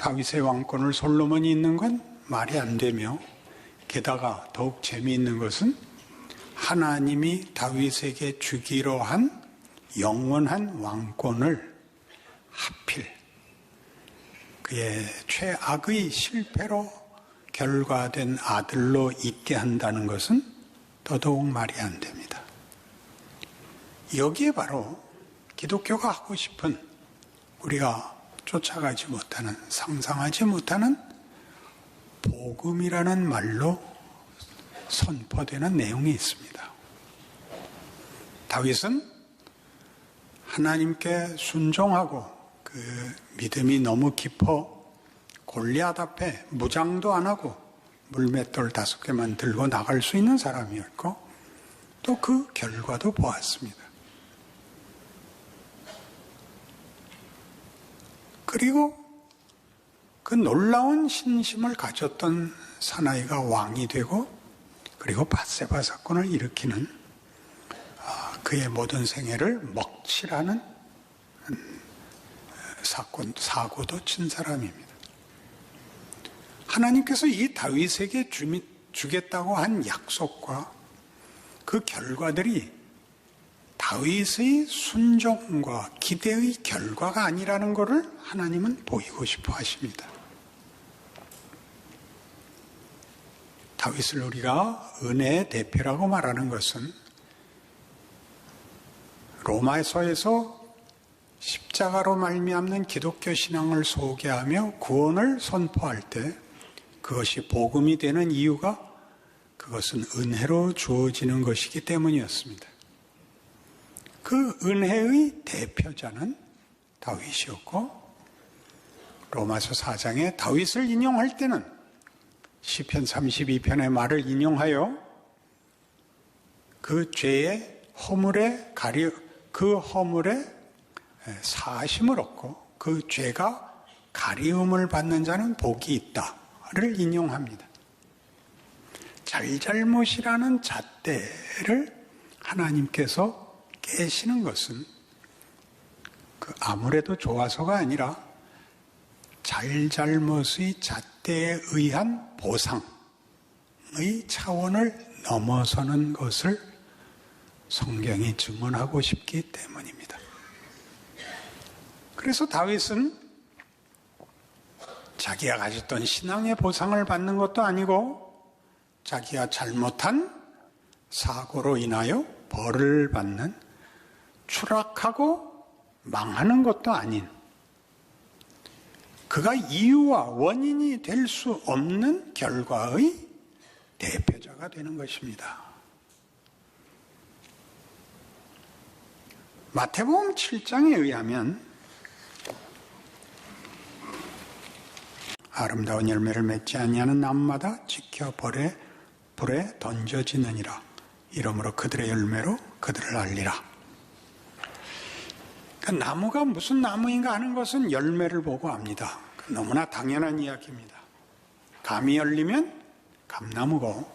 다윗의 왕권을 솔로몬이 있는 건 말이 안 되며 게다가 더욱 재미있는 것은 하나님이 다윗에게 주기로 한 영원한 왕권을 하필 그의 최악의 실패로 결과된 아들로 있게 한다는 것은 더더욱 말이 안 됩니다. 여기에 바로 기독교가 하고 싶은 우리가 쫓아가지 못하는, 상상하지 못하는 복음이라는 말로 선포되는 내용이 있습니다. 다윗은 하나님께 순종하고 그 믿음이 너무 깊어 골리앗 앞에 무장도 안 하고 물맷돌 다섯 개만 들고 나갈 수 있는 사람이었고 또 그 결과도 보았습니다. 그리고 그 놀라운 신심을 가졌던 사나이가 왕이 되고 그리고 바세바 사건을 일으키는 아, 그의 모든 생애를 먹칠하는 음, 사건, 사고도 친 사람입니다. 하나님께서 이 다윗에게 주겠다고 한 약속과 그 결과들이 다윗의 순종과 기대의 결과가 아니라는 것을 하나님은 보이고 싶어 하십니다. 다윗을 우리가 은혜의 대표라고 말하는 것은 로마서에서 십자가로 말미암는 기독교 신앙을 소개하며 구원을 선포할 때 그것이 복음이 되는 이유가 그것은 은혜로 주어지는 것이기 때문이었습니다. 그 은혜의 대표자는 다윗이었고 로마서 4장에 다윗을 인용할 때는 시편 32편의 말을 인용하여 그 죄의 허물에 가려 그 허물에 사심을 얻고 그 죄가 가리움을 받는 자는 복이 있다를 인용합니다. 잘잘못이라는 잣대를 하나님께서 깨시는 것은 그 아무래도 좋아서가 아니라 잘잘못의 잣대에 의한 보상의 차원을 넘어서는 것을 성경이 증언하고 싶기 때문입니다. 그래서 다윗은 자기가 가졌던 신앙의 보상을 받는 것도 아니고 자기가 잘못한 사고로 인하여 벌을 받는 추락하고 망하는 것도 아닌 그가 이유와 원인이 될 수 없는 결과의 대표자가 되는 것입니다. 마태복음 7장에 의하면 아름다운 열매를 맺지 아니하는 나무마다 지켜 벌에 불에 던져지느니라. 이러므로 그들의 열매로 그들을 알리라. 그 나무가 무슨 나무인가 하는 것은 열매를 보고 압니다. 그 너무나 당연한 이야기입니다. 감이 열리면 감나무고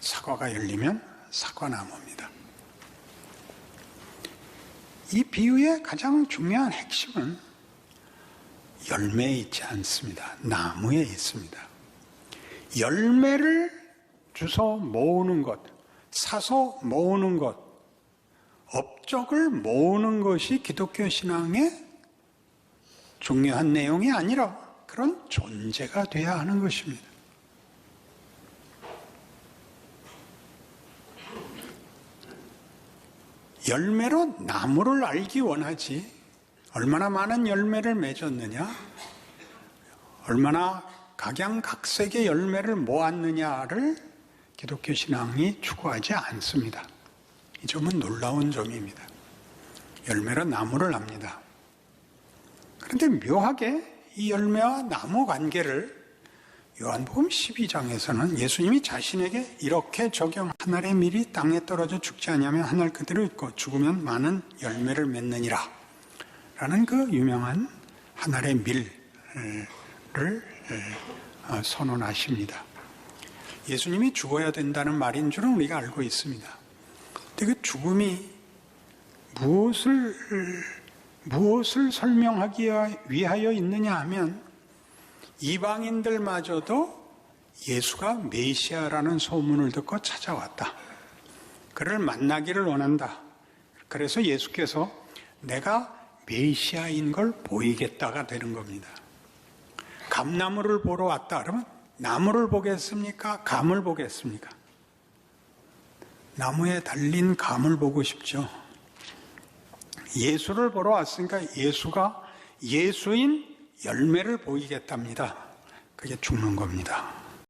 사과가 열리면 사과나무입니다. 이 비유의 가장 중요한 핵심은 열매에 있지 않습니다. 나무에 있습니다. 열매를 주서 모으는 것, 사서 모으는 것, 업적을 모으는 것이 기독교 신앙의 중요한 내용이 아니라 그런 존재가 돼야 하는 것입니다. 열매로 나무를 알기 원하지 얼마나 많은 열매를 맺었느냐 얼마나 각양각색의 열매를 모았느냐를 기독교 신앙이 추구하지 않습니다. 이 점은 놀라운 점입니다. 열매로 나무를 합니다. 그런데 묘하게 이 열매와 나무 관계를 요한복음 12장에서는 예수님이 자신에게 이렇게 적용 하늘의 밀이 땅에 떨어져 죽지 않으면 하늘 그대로 있고 죽으면 많은 열매를 맺느니라 라는 그 유명한 하늘의 밀을 어, 선언하십니다. 예수님이 죽어야 된다는 말인 줄은 우리가 알고 있습니다. 근데 그 죽음이 무엇을, 무엇을 설명하기 위하여 있느냐 하면 이방인들마저도 예수가 메시아라는 소문을 듣고 찾아왔다. 그를 만나기를 원한다. 그래서 예수께서 내가 메시아인 걸 보이겠다가 되는 겁니다. 감나무를 보러 왔다 그러면 나무를 보겠습니까? 감을 보겠습니까? 나무에 달린 감을 보고 싶죠. 예수를 보러 왔으니까 예수가 예수인 열매를 보이겠답니다. 그게 죽는 겁니다.